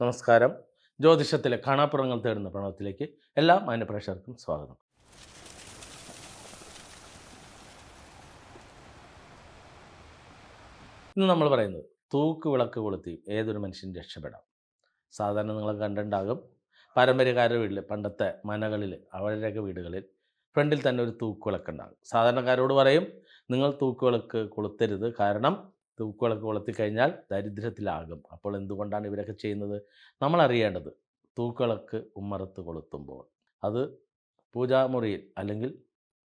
നമസ്കാരം. ജ്യോതിഷത്തിലെ കാണാപ്പുറങ്ങൾ തേടുന്ന പ്രണവത്തിലേക്ക് എല്ലാ മാന്യപ്രേക്ഷകർക്കും സ്വാഗതം. ഇന്ന് നമ്മൾ പറയുന്നത് തൂക്ക് വിളക്ക് കൊളുത്തി ഏതൊരു മനുഷ്യൻ രക്ഷപ്പെടാം. സാധാരണ നിങ്ങൾ കണ്ടിട്ടുണ്ടാകും. പാരമ്പര്യക്കാരുടെ വീട്ടിൽ പണ്ടത്തെ മനകളിൽ അവരുടെയൊക്കെ വീടുകളിൽ ഫ്രണ്ടിൽ തന്നെ ഒരു തൂക്ക് വിളക്കുണ്ടാകും സാധാരണക്കാരോട് പറയും നിങ്ങൾ തൂക്ക് വിളക്ക് കൊളുത്തരുത് കാരണം തൂക്ക് വിളക്ക് കൊളുത്തി കഴിഞ്ഞാൽ ദരിദ്രത്തിലാകും. അപ്പോൾ എന്തുകൊണ്ടാണ് ഇവരൊക്കെ ചെയ്യുന്നത്? നമ്മൾ അറിയേണ്ടത് തൂക്കുവിളക്ക് ഉമ്മറത്ത് കൊളുത്തുമ്പോൾ. അത് പൂജാമുറിയിൽ അല്ലെങ്കിൽ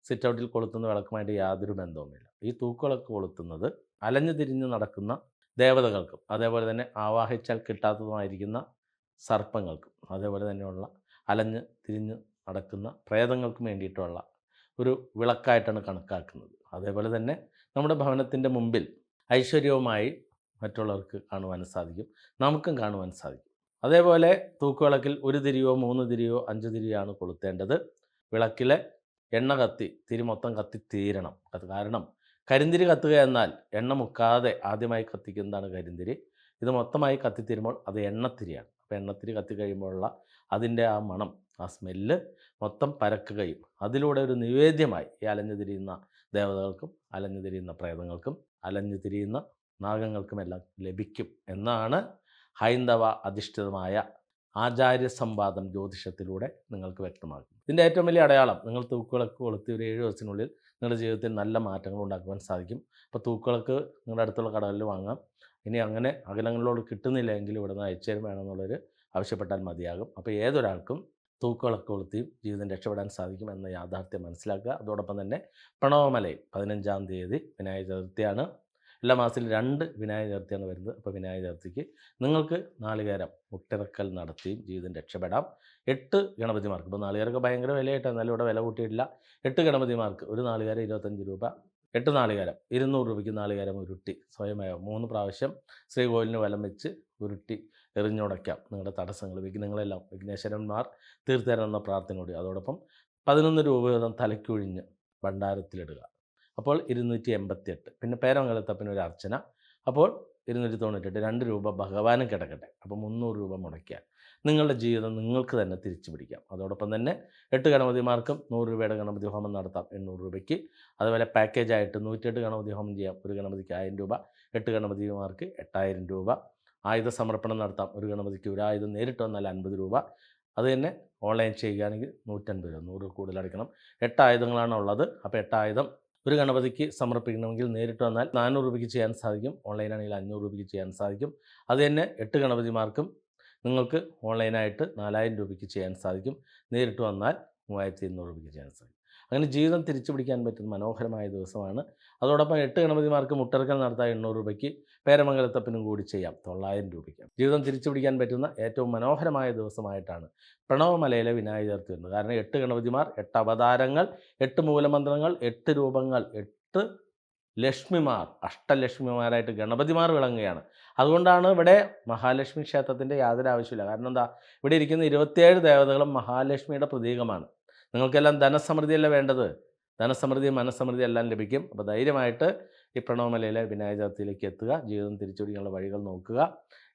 സിറ്റ് ഔട്ടിൽ കൊളുത്തുന്ന വിളക്കുമായിട്ട് യാതൊരു ബന്ധവുമില്ല. ഈ തൂക്കുവിളക്ക് കൊളുത്തുന്നത് അലഞ്ഞു തിരിഞ്ഞ് നടക്കുന്ന ദേവതകൾക്കും അതേപോലെ തന്നെ ആവാഹിച്ചാൽ കിട്ടാത്തതുമായിരിക്കുന്ന സർപ്പങ്ങൾക്കും അതേപോലെ തന്നെയുള്ള അലഞ്ഞ് തിരിഞ്ഞ് നടക്കുന്ന പ്രേതങ്ങൾക്കും വേണ്ടിയിട്ടുള്ള ഒരു വിളക്കായിട്ടാണ് കണക്കാക്കുന്നത്. അതേപോലെ തന്നെ നമ്മുടെ ഭവനത്തിന്റെ മുമ്പിൽ ഐശ്വര്യവുമായി മറ്റുള്ളവർക്ക് കാണുവാൻ സാധിക്കും. നമുക്കും കാണുവാൻ സാധിക്കും. അതേപോലെ തൂക്കുവിളക്കിൽ ഒരു തിരിയോ മൂന്ന് തിരിയോ അഞ്ച് തിരിയോ ആണ് കൊളുത്തേണ്ടത്. വിളക്കിലെ എണ്ണ കത്തി തിരി മൊത്തം കത്തി തീരണം. അത് കാരണം കരിന്തിരി കത്തുക എന്നാൽ എണ്ണ മുക്കാതെ ആദ്യമായി കത്തിക്കുന്നതാണ് കരിന്തിരി? ഇത് മൊത്തമായി കത്തിത്തീരുമ്പോൾ അത് എണ്ണത്തിരിയാണ്. അപ്പോൾ എണ്ണത്തിരി കത്തി കഴിയുമ്പോഴുള്ള അതിന്റെ ആ മണം ആ സ്മെല്ല് മൊത്തം പരക്കുകയും അതിലൂടെ ഒരു നിവേദ്യമായി ഈ അലഞ്ഞു തിരിയുന്ന ദേവതകൾക്കും അലഞ്ഞു തിരിയുന്ന പ്രേതങ്ങൾക്കും അലഞ്ഞു തിരിയുന്ന നാഗങ്ങൾക്കുമെല്ലാം ലഭിക്കും എന്നാണ് ഹൈന്ദവ അധിഷ്ഠിതമായ ആചാര്യ സംവാദം ജ്യോതിഷത്തിലൂടെ നിങ്ങൾക്ക് വ്യക്തമാക്കും ഇതിന്റെ ഏറ്റവും വലിയ അടയാളം നിങ്ങൾ തൂക്കുവിളക്ക് കൊളുത്തി ഒരു ഏഴ് ദിവസത്തിനുള്ളിൽ നിങ്ങളുടെ ജീവിതത്തിൽ നല്ല മാറ്റങ്ങൾ ഉണ്ടാക്കുവാൻ സാധിക്കും. അപ്പോൾ തൂക്കുവിളക്ക് നിങ്ങളുടെ അടുത്തുള്ള കടകളിൽ വാങ്ങാം. ഇനി അങ്ങനെ അകലങ്ങളിലോട് കിട്ടുന്നില്ല എങ്കിൽ ഇവിടെ നിന്ന് അയച്ചു തരും വേണമെന്നുള്ളൊരു ആവശ്യപ്പെട്ടാൽ മതിയാകും. അപ്പോൾ ഏതൊരാൾക്കും തൂക്കുവിളക്ക് കൊളുത്തിയും ജീവിതം രക്ഷപ്പെടാൻ സാധിക്കും എന്ന യാഥാർത്ഥ്യം മനസ്സിലാക്കുക. അതോടൊപ്പം തന്നെ പ്രണവമലയിൽ പതിനഞ്ചാം തീയതി വിനായക ചതുർത്ഥിയാണ്. എല്ലാ മാസത്തിലും രണ്ട് വിനായക ചതുർത്ഥിയാണ് വരുന്നത്. അപ്പോൾ വിനായക ചതുർത്ഥിക്ക് നിങ്ങൾക്ക് നാളികേരം മുട്ടിറക്കൽ നടത്തിയും ജീവിതം രക്ഷപ്പെടാം. എട്ട് ഗണപതിമാർക്ക്. ഇപ്പോൾ നാളികേരമൊക്കെ ഭയങ്കര വിലയായിട്ടാണ്. എന്നാലും ഇവിടെ വില കൂട്ടിയിട്ടില്ല. എട്ട് ഗണപതിമാർക്ക് ഒരു നാളികേരം ഇരുപത്തഞ്ച് രൂപ എട്ട് നാളികാരം ഇരുന്നൂറ് രൂപയ്ക്ക് നാളികാരം ഉരുട്ടി സ്വയമേവ. മൂന്ന് പ്രാവശ്യം ശ്രീകോവിലിന് വലം വെച്ച് ഉരുട്ടി എറിഞ്ഞുടയ്ക്കാം. നിങ്ങളുടെ തടസ്സങ്ങൾ വിഘ്നങ്ങളെല്ലാം വിഘ്നേശ്വരന്മാർ തീർത്തരണം എന്ന പ്രാർത്ഥനയോട്. അതോടൊപ്പം പതിനൊന്ന് രൂപ വീതം തലയ്ക്കൊഴിഞ്ഞ് ഭണ്ഡാരത്തിലിടുക. അപ്പോൾ ഇരുന്നൂറ്റി എൺപത്തി എട്ട് പിന്നെ പേരമംഗലത്തപ്പന് ഒരു അർച്ചന. അപ്പോൾ ഇരുന്നൂറ്റി തൊണ്ണൂറ്റെട്ട് രണ്ട് രൂപ ഭഗവാനും കിടക്കട്ടെ. അപ്പോൾ മുന്നൂറ് രൂപ മുടക്കിയാൽ. നിങ്ങളുടെ ജീവിതം നിങ്ങൾക്ക് തന്നെ തിരിച്ചു പിടിക്കാം. അതോടൊപ്പം തന്നെ എട്ട് ഗണപതിമാർക്കും നൂറ് രൂപയുടെ ഗണപതി ഹോമം നടത്താം എണ്ണൂറ് രൂപയ്ക്ക്. അതുപോലെ പാക്കേജായിട്ട് നൂറ്റെട്ട് ഗണപതി ഹോമം ചെയ്യാം. ഒരു ഗണപതിക്ക് ആയിരം രൂപ എട്ട് ഗണപതിമാർക്ക് എട്ടായിരം രൂപ. ആയുധ സമർപ്പണം നടത്താം. ഒരു ഗണപതിക്ക് ഒരു ആയുധം നേരിട്ട് വന്നാൽ അൻപത് രൂപ. അത് തന്നെ ഓൺലൈൻ ചെയ്യുകയാണെങ്കിൽ നൂറ്റൻപത് രൂപ നൂറ് കൂടുതൽ അടയ്ക്കണം. എട്ട് ആയുധങ്ങളാണ് ഉള്ളത്. അപ്പോൾ എട്ട് ആയുധം ഒരു ഗണപതിക്ക് സമർപ്പിക്കണമെങ്കിൽ നേരിട്ട് വന്നാൽ നാനൂറ് രൂപയ്ക്ക് ചെയ്യാൻ സാധിക്കും. ഓൺലൈനാണെങ്കിൽ അഞ്ഞൂറ് രൂപയ്ക്ക് ചെയ്യാൻ സാധിക്കും. അത് തന്നെ എട്ട് ഗണപതിമാർക്കും നിങ്ങൾക്ക് ഓൺലൈനായിട്ട് നാലായിരം രൂപയ്ക്ക് ചെയ്യാൻ സാധിക്കും. നേരിട്ട് വന്നാൽ മൂവായിരത്തി ഇരുന്നൂറ് രൂപയ്ക്ക് ചെയ്യാൻ സാധിക്കും. അങ്ങനെ ജീവിതം തിരിച്ചു പിടിക്കാൻ പറ്റുന്ന മനോഹരമായ ദിവസമാണ്. അതോടൊപ്പം എട്ട് ഗണപതിമാർക്ക് മുട്ടിറക്കൽ നടത്താൻ എണ്ണൂറ് രൂപയ്ക്ക് പേരമംഗലത്തപ്പനും കൂടി ചെയ്യാം. തൊള്ളായിരം രൂപയ്ക്ക്. ജീവിതം തിരിച്ചു പിടിക്കാൻ പറ്റുന്ന ഏറ്റവും മനോഹരമായ ദിവസമായിട്ടാണ് പ്രണവമലയിലെ വിനായക ചതുർത്ഥി വരുന്നത് കാരണം എട്ട് ഗണപതിമാർ എട്ട് അവതാരങ്ങൾ എട്ട് മൂലമന്ത്രങ്ങൾ എട്ട് രൂപങ്ങൾ എട്ട് ലക്ഷ്മിമാർ അഷ്ടലക്ഷ്മിമാരായിട്ട് ഗണപതിമാർ വിളങ്ങുകയാണ്. അതുകൊണ്ടാണ് ഇവിടെ മഹാലക്ഷ്മി ക്ഷേത്രത്തിന്റെ യാതൊരു ആവശ്യമില്ല കാരണം എന്താ? ഇവിടെ ഇരിക്കുന്ന ഇരുപത്തിയേഴ് ദേവതകളും മഹാലക്ഷ്മിയുടെ പ്രതീകമാണ്. നിങ്ങൾക്കെല്ലാം ധനസമൃദ്ധിയല്ല വേണ്ടത്? ധനസമൃദ്ധി മനസ്സമൃദ്ധി എല്ലാം ലഭിക്കും. അപ്പോൾ ധൈര്യമായിട്ട് ഈ പ്രണവമലയിലെ വിനായക ചതുർത്ഥിയിലേക്ക് എത്തുക. ജീവിതം തിരിച്ചുപിടിക്കാനുള്ള വഴികൾ നോക്കുക.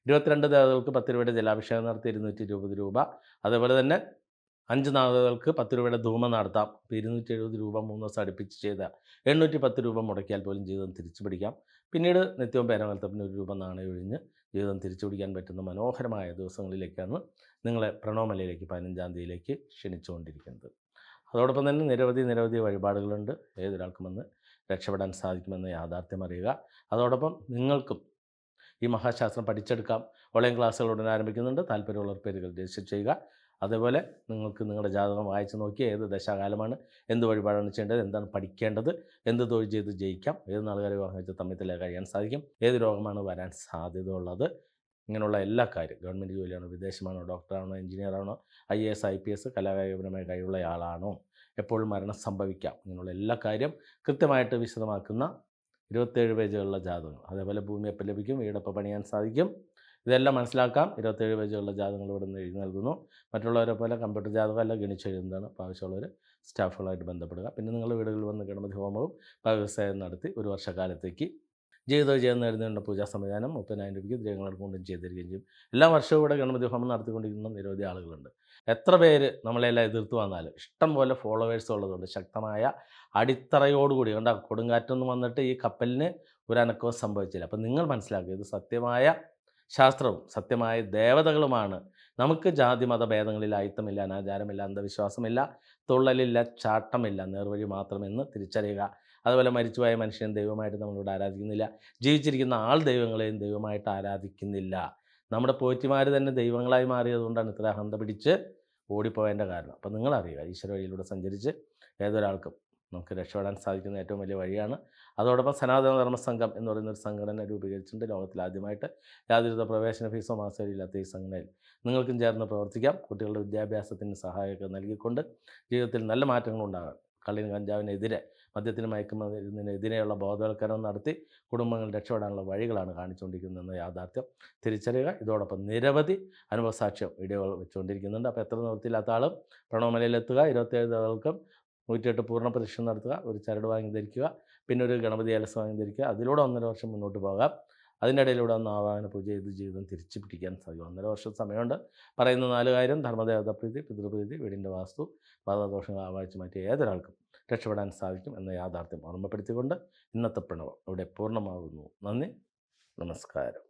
ഇരുപത്തിരണ്ട് ദേവതകൾക്ക് പത്ത് രൂപയുടെ ജലാഭിഷേകം നടത്തി ഇരുന്നൂറ്റി ഇരുപത് രൂപ. അതേപോലെ തന്നെ അഞ്ച് നാളുകൾക്ക് പത്ത് രൂപയുടെ ധൂമം നടത്താം. ഇരുന്നൂറ്റി എഴുപത് രൂപ മൂന്ന് ദിവസം അടുപ്പിച്ച് ചെയ്ത എണ്ണൂറ്റി പത്ത് രൂപ മുടക്കിയാൽ പോലും ജീവിതം തിരിച്ചു പിടിക്കാം പിന്നീട് നിത്യവും പേരമലത്തപ്പിന് ഒരു രൂപം നാണയം ഒഴിഞ്ഞ് ജീവിതം തിരിച്ചു പിടിക്കാൻ പറ്റുന്ന മനോഹരമായ ദിവസങ്ങളിലേക്കാണ് നിങ്ങളെ പ്രണവമലയിലേക്ക് പതിനഞ്ചാം തീയതിയിലേക്ക് ക്ഷണിച്ചുകൊണ്ടിരിക്കുന്നത്. അതോടൊപ്പം തന്നെ നിരവധി നിരവധി വഴിപാടുകളുണ്ട്. ഏതൊരാൾക്കും വന്ന് രക്ഷപ്പെടാൻ സാധിക്കുമെന്ന് യാഥാർത്ഥ്യം അറിയുക. അതോടൊപ്പം നിങ്ങൾക്കും ഈ മഹാശാസ്ത്രം പഠിച്ചെടുക്കാം. ഓൺലൈൻ ക്ലാസ്സുകൾ ഉടൻ ആരംഭിക്കുന്നുണ്ട്. താല്പര്യമുള്ളവർ പേരുകൾ രജിസ്റ്റർ ചെയ്യുക. അതേപോലെ നിങ്ങൾക്ക് നിങ്ങളുടെ ജാതകം വായിച്ച് നോക്കി ഏത് ദശാകാലമാണ് എന്ത് വഴിപാടാണ് ചെയ്യേണ്ടത് എന്താണ് പഠിക്കേണ്ടത് എന്ത് തൊഴിൽ ചെയ്ത് ജയിക്കാം ഏത് നാളുകാരെ വിവാഹം വെച്ച് തമ്മിൽ കഴിയാൻ സാധിക്കും ഏത് രോഗമാണ് വരാൻ സാധ്യത ഉള്ളത് ഇങ്ങനെയുള്ള എല്ലാ കാര്യം ഗവൺമെന്റ് ജോലിയാണോ വിദേശമാണോ ഡോക്ടറാണോ എഞ്ചിനീയറാണോ I A S I P S കലാകായികപരമായ കഴിവുള്ള ആളാണോ എപ്പോഴും മരണം സംഭവിക്കാം ഇങ്ങനെയുള്ള എല്ലാ കാര്യം കൃത്യമായിട്ട് വിശദമാക്കുന്ന ഇരുപത്തേഴ് പേജുകളുള്ള ജാതകം അതേപോലെ ഭൂമി എപ്പം ലഭിക്കും വീടൊപ്പം പണിയാൻ സാധിക്കും ഇതെല്ലാം മനസ്സിലാക്കാം. ഇരുപത്തേഴ് പേജുള്ള ജാതകങ്ങൾ ഇവിടെ നിന്ന് എഴുതി നൽകുന്നു. മറ്റുള്ളവരെ പോലെ കമ്പ്യൂട്ടർ ജാതകമല്ല ഗണിച്ചെഴുതുന്നതാണ് അപ്പോൾ ആവശ്യമുള്ളവർ സ്റ്റാഫുകളായിട്ട് ബന്ധപ്പെടുക. പിന്നെ നിങ്ങൾ വീടുകളിൽ വന്ന് ഗണപതി ഹോമവും വ്യവസായം നടത്തി ഒരു വർഷക്കാലത്തേക്ക് ജീവിതം വിജയം നേടുന്നതിനുള്ള പൂജാ സംവിധാനം മുപ്പതിനായിരം രൂപയ്ക്ക് ദ്രവങ്ങൾ കൊണ്ടും ചെയ്തിരിക്കുകയും ചെയ്യും. എല്ലാ വർഷവും ഇവിടെ ഗണപതി ഹോമം നടത്തിക്കൊണ്ടിരിക്കുന്ന നിരവധി ആളുകളുണ്ട്. എത്ര പേര് നമ്മളെല്ലാം എതിർത്ത് വന്നാലും ഇഷ്ടം പോലെ ഫോളോവേഴ്സ് ഉള്ളതുകൊണ്ട് ശക്തമായ അടിത്തറയോടുകൂടി കണ്ട കൊടുങ്കാറ്റൊന്നും വന്നിട്ട് ഈ കപ്പലിന് ഒരു അനക്കവും സംഭവിച്ചില്ല. അപ്പം നിങ്ങൾ മനസ്സിലാക്കുക ഇത് സത്യമായ ശാസ്ത്രവും സത്യമായ ദേവതകളുമാണ്. നമുക്ക് ജാതി മത ഭേദങ്ങളിൽ അയിത്തമില്ല അനാചാരമില്ല അന്ധവിശ്വാസമില്ല തുള്ളലില്ല ചാട്ടമില്ല നേർവഴി മാത്രമെന്ന് തിരിച്ചറിയുക. അതുപോലെ മരിച്ചുപോയ മനുഷ്യൻ ദൈവമായിട്ട് നമ്മളിവിടെ ആരാധിക്കുന്നില്ല. ജീവിച്ചിരിക്കുന്ന ആൾ ദൈവങ്ങളെയും ദൈവമായിട്ട് ആരാധിക്കുന്നില്ല. നമ്മുടെ പോറ്റിമാർ തന്നെ ദൈവങ്ങളായി മാറിയതുകൊണ്ടാണ് ഇത്ര അഹന്ത പിടിച്ച് ഓടിപ്പോയതിന്റെ കാരണം. അപ്പം നിങ്ങളറിയുക ഈശ്വര വഴിയിലൂടെ സഞ്ചരിച്ച് ഏതൊരാൾക്കും നമുക്ക് രക്ഷപ്പെടാൻ സാധിക്കുന്ന ഏറ്റവും വലിയ വഴിയാണ്. അതോടൊപ്പം സനാതന ധർമ്മ സംഘം എന്ന് പറയുന്ന ഒരു സംഘടന രൂപീകരിച്ചിട്ടുണ്ട്. ലോകത്തിൽ ആദ്യമായിട്ട് യാതൊരുവിധ പ്രവേശന ഫീസോ മാസമില്ലാത്ത ഈ സംഘടനയിൽ നിങ്ങൾക്കും ചേർന്ന് പ്രവർത്തിക്കാം. കുട്ടികളുടെ വിദ്യാഭ്യാസത്തിന് സഹായമൊക്കെ നൽകിക്കൊണ്ട് ജീവിതത്തിൽ നല്ല മാറ്റങ്ങൾ ഉണ്ടാകാൻ കള്ളിന് കഞ്ചാവിനെതിരെ മദ്യത്തിന് മയക്കുമരുന്നിനെതിരെയുള്ള ബോധവൽക്കരണം നടത്തി കുടുംബങ്ങൾ രക്ഷപ്പെടാനുള്ള വഴികളാണ് കാണിച്ചുകൊണ്ടിരിക്കുന്നതെന്ന യാഥാർത്ഥ്യം തിരിച്ചറിയുക. ഇതോടൊപ്പം നിരവധി അനുഭവസാക്ഷ്യം വീഡിയോകൾ വെച്ചുകൊണ്ടിരിക്കുന്നുണ്ട്. അപ്പോൾ എത്ര നിവൃത്തിയില്ലാത്ത ആളും പ്രണവമലയിലെത്തുക. ഇരുപത്തേഴ് ആൾക്കും നൂറ്റിയെട്ട് പൂർണ പ്രദക്ഷിണം നടത്തുക ഒരു ചരട് വാങ്ങി ധരിക്കുക പിന്നെ ഒരു ഗണപതി ഏലസ് വാങ്ങി ധരിക്കുക. അതിലൂടെ ഒന്നര വർഷം മുന്നോട്ട് പോകാം. അതിന്റെ ഇടയിലൂടെ ഒന്ന് ആവാഹന പൂജ ചെയ്ത് ജീവിതം തിരിച്ചു പിടിക്കാൻ സാധിക്കും. ഒന്നര വർഷം സമയമുണ്ട്. പറയുന്ന നാല് കാര്യം ധർമ്മദേവത പ്രീതി പിതൃപ്രീതി വീടിന്റെ വാസ്തു ബാധാദോഷങ്ങൾ ആവാഹിച്ച് മാറ്റിയ ഏതൊരാൾക്കും രക്ഷപ്പെടാൻ സാധിക്കും എന്ന യാഥാർത്ഥ്യം ഓർമ്മപ്പെടുത്തിക്കൊണ്ട് ഇന്നത്തെ പ്രണവം ഇവിടെ പൂർണമാകുന്നു. നന്ദി നമസ്കാരം.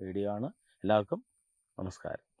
വീഡിയോ ആണ് എല്ലാവർക്കും നമസ്കാരം.